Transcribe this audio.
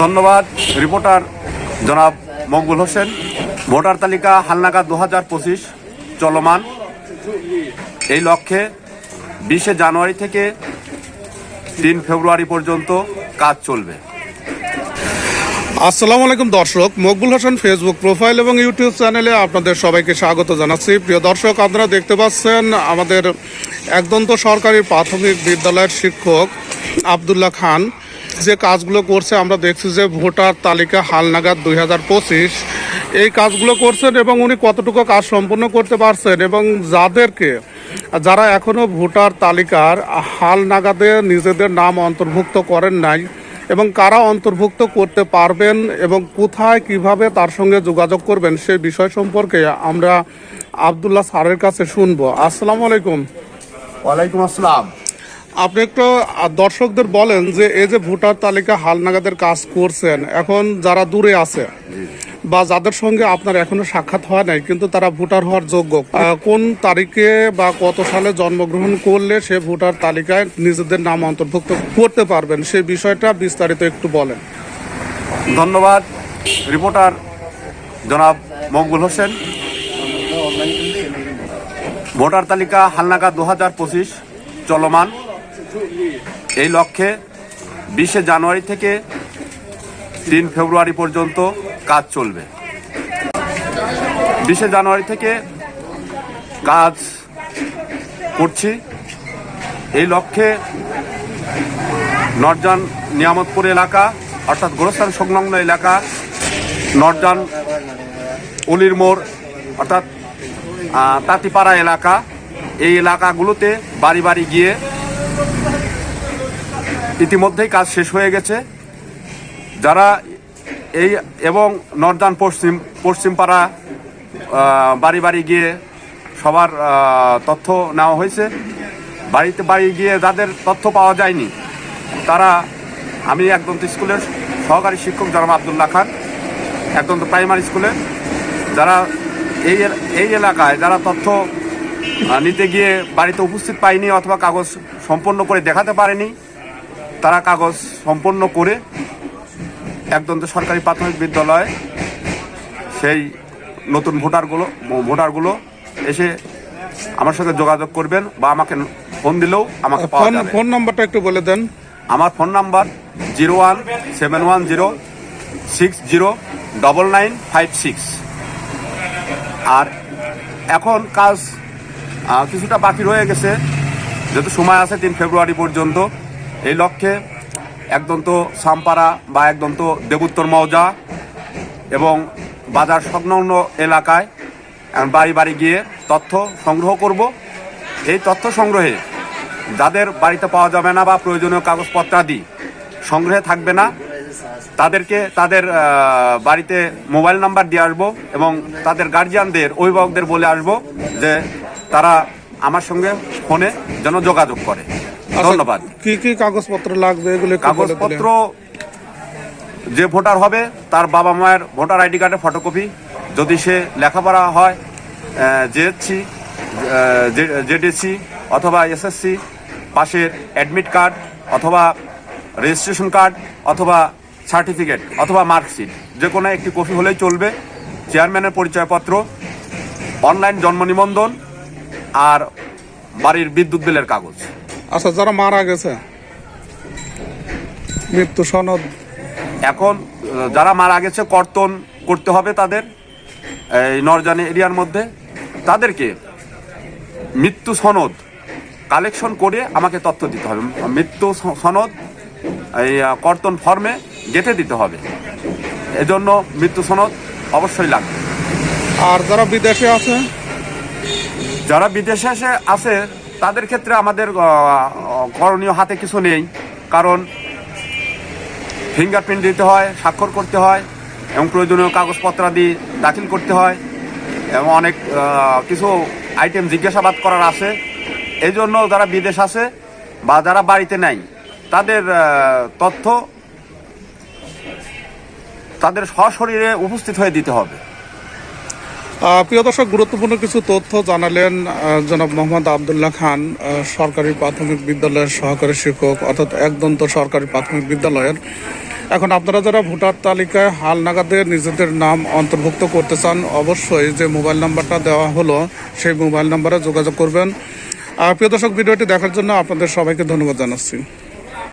ধন্যবাদ, রিপোর্টার জনাব মকবুল হোসেন। ভোটার তালিকা হালনাগা দু হাজার পঁচিশ, চলমান। এই লক্ষ্যে বিশে জানুয়ারি থেকে তিন ফেব্রুয়ারি পর্যন্ত কাজ চলবে। আসসালামু আলাইকুম দর্শক, মকবুল হোসেন ফেসবুক প্রোফাইল এবং ইউটিউব চ্যানেলে আপনাদের সবাইকে স্বাগত জানাচ্ছি। প্রিয় দর্শক, আপনারা দেখতে পাচ্ছেন আমাদের একদন্ত সরকারি প্রাথমিক বিদ্যালয়ের শিক্ষক আবদুল্লাহ খান। যে কাজগুলো করছে, আমরা দেখছি যে ভোটার তালিকা হালনাগাদ দুই হাজার পঁচিশ। এই কাজগুলো করছেন এবং উনি কতটুকু কাজ সম্পন্ন করতে পারছেন এবং যাদেরকে, যারা এখনও ভোটার তালিকার হাল নাগাদে নিজেদের নাম অন্তর্ভুক্ত করেন নাই এবং কারা অন্তর্ভুক্ত করতে পারবেন এবং কোথায় কীভাবে তার সঙ্গে যোগাযোগ করবেন, সে বিষয় সম্পর্কে আমরা আবদুল্লাহ স্যারের কাছে শুনব। আসসালামু আলাইকুম। ওয়ালাইকুম আসসালাম। আপনি একটু দর্শকদের বলেন যে এই যে ভোটার তালিকা হালনাগাদের কাজ করছেন এখন যারা দূরে আছে বা যাদের সঙ্গে আপনার এখনও সাক্ষাৎ হয় নাই কিন্তু তারা ভোটার হওয়ার যোগ্য কোন তারিখে বা কত সালে জন্মগ্রহণ করলে সে ভোটার তালিকায় নিজেদের নাম অন্তর্ভুক্ত করতে পারবেন? সে বিষয়টা বিস্তারিত একটু বলেন। ধন্যবাদ রিপোর্টার জনাব মকবুল হোসেন। ভোটার তালিকা হালনাগা দু হাজার পঁচিশ। চলমান। এই লক্ষ্যে বিশে জানুয়ারি থেকে তিন ফেব্রুয়ারি পর্যন্ত কাজ চলবে। বিশে জানুয়ারি থেকে কাজ করছি। এই লক্ষ্যে নরজান নিয়ামতপুর এলাকা, অর্থাৎ গোরস্থান সংলগ্ন এলাকা নরজান উলির মোড়, অর্থাৎ তাঁতিপাড়া এলাকা এই এলাকাগুলোতে বাড়ি বাড়ি গিয়ে ইতিমধ্যেই কাজ শেষ হয়ে গেছে। যারা এই এবং নর্দান পশ্চিম, পশ্চিমপাড়া বাড়ি বাড়ি গিয়ে সবার তথ্য নেওয়া হয়েছে। বাড়িতে বাড়ি গিয়ে যাদের তথ্য পাওয়া যায়নি, তারা, আমি একদন্ত স্কুলের সহকারী শিক্ষক জনাব আবদুল্লাহ খান একদন্ত প্রাইমারি স্কুলে, যারা এই এই এলাকায় যারা তথ্য নিতে গিয়ে বাড়িতে উপস্থিত পায়নি অথবা কাগজ সম্পন্ন করে দেখাতে পারেনি। তারা কাগজ সম্পন্ন করে একদন্ত সরকারি প্রাথমিক বিদ্যালয়ে সেই নতুন ভোটারগুলো ভোটারগুলো এসে আমার সঙ্গে যোগাযোগ করবেন বা আমাকে ফোন দিলেও আমাকে পাওয়া ফোন যাবে। ফোন নাম্বারটা একটু বলে দেন। আমার phone number zero one seven one zero six zero double nine five six. আর এখন কাজ কিছুটা বাকি রয়ে গেছে। যেহেতু সময় আছে তিন ফেব্রুয়ারি পর্যন্ত, এই লক্ষ্যে একদম তো সামপাড়া বা একদম তো দেবোত্তর মৌজা এবং বাজার সংলগ্ন এলাকায় বাড়ি বাড়ি গিয়ে তথ্য সংগ্রহ করব। এই তথ্য সংগ্রহে যাদের বাড়িতে পাওয়া যাবে না বা প্রয়োজনীয় কাগজপত্রাদি সংগ্রহে থাকবে না, তাদেরকে তাদের বাড়িতে মোবাইল নাম্বার দিয়ে আসব এবং তাদের গার্জিয়ানদের অভিভাবকদের বলে আসব যে তারা আমার সঙ্গে ফোনে যেন যোগাযোগ করে ধন্যবাদ। কি কি কাগজপত্র লাগবে এগুলো কাগজপত্র যে ভোটার হবে তার বাবা মায়ের ভোটার আইডি কার্ডের ফটোকপি যদি সে লেখাপড়া হয় জেএসসি জেডিসি অথবা এসএসসি পাশের অ্যাডমিট কার্ড অথবা রেজিস্ট্রেশন কার্ড অথবা সার্টিফিকেট অথবা মার্কশিট যে কোনো একটি কপি হলেই চলবে। চেয়ারম্যানের পরিচয়পত্র অনলাইন জন্ম নিবন্ধন আর বাড়ির বিদ্যুৎ বিলের কাগজ। আচ্ছা যারা মারা গেছে মৃত্যু সনদ। এখন যারা মারা গেছে কর্তন করতে হবে তাদের এই নরজানি এরিয়ার মধ্যে। তাদেরকে মৃত্যু সনদ কালেকশন করে আমাকে তথ্য দিতে হবে। মৃত্যু সনদ এই কর্তন ফর্মে গেঁথে দিতে হবে। এজন্য মৃত্যু সনদ অবশ্যই লাগবে। আর যারা বিদেশে আছে যারা বিদেশে এসে আছে, তাদের ক্ষেত্রে আমাদের করণীয় হাতে কিছু নেই। কারণ ফিঙ্গারপ্রিন্ট দিতে হয়, স্বাক্ষর করতে হয়, এবং প্রয়োজনীয় কাগজপত্রাদি দাখিল করতে হয়, এবং অনেক কিছু আইটেম জিজ্ঞাসাবাদ করার আছে। এই জন্য যারা বিদেশ আছে বা যারা বাড়িতে নাই, তাদের তথ্য তাদের সশরীরে উপস্থিত হয়ে দিতে হবে। প্রিয় দর্শক, গুরুত্বপূর্ণ কিছু তথ্য জানালেন জনাব মোহাম্মদ আবদুল্লাহ খান সরকারি প্রাথমিক বিদ্যালয়ের সহকারী শিক্ষক, অর্থাৎ একদন্ত সরকারি প্রাথমিক বিদ্যালয়ের। এখন আপনারা যারা ভোটার তালিকায় হাল নাগাদে নিজেদের নাম অন্তর্ভুক্ত করতে চান, অবশ্যই যে মোবাইল নাম্বারটা দেওয়া হলো, সেই মোবাইল নাম্বারে যোগাযোগ করবেন। প্রিয় দর্শক, ভিডিওটি দেখার জন্য আপনাদের সবাইকে ধন্যবাদ জানাচ্ছি।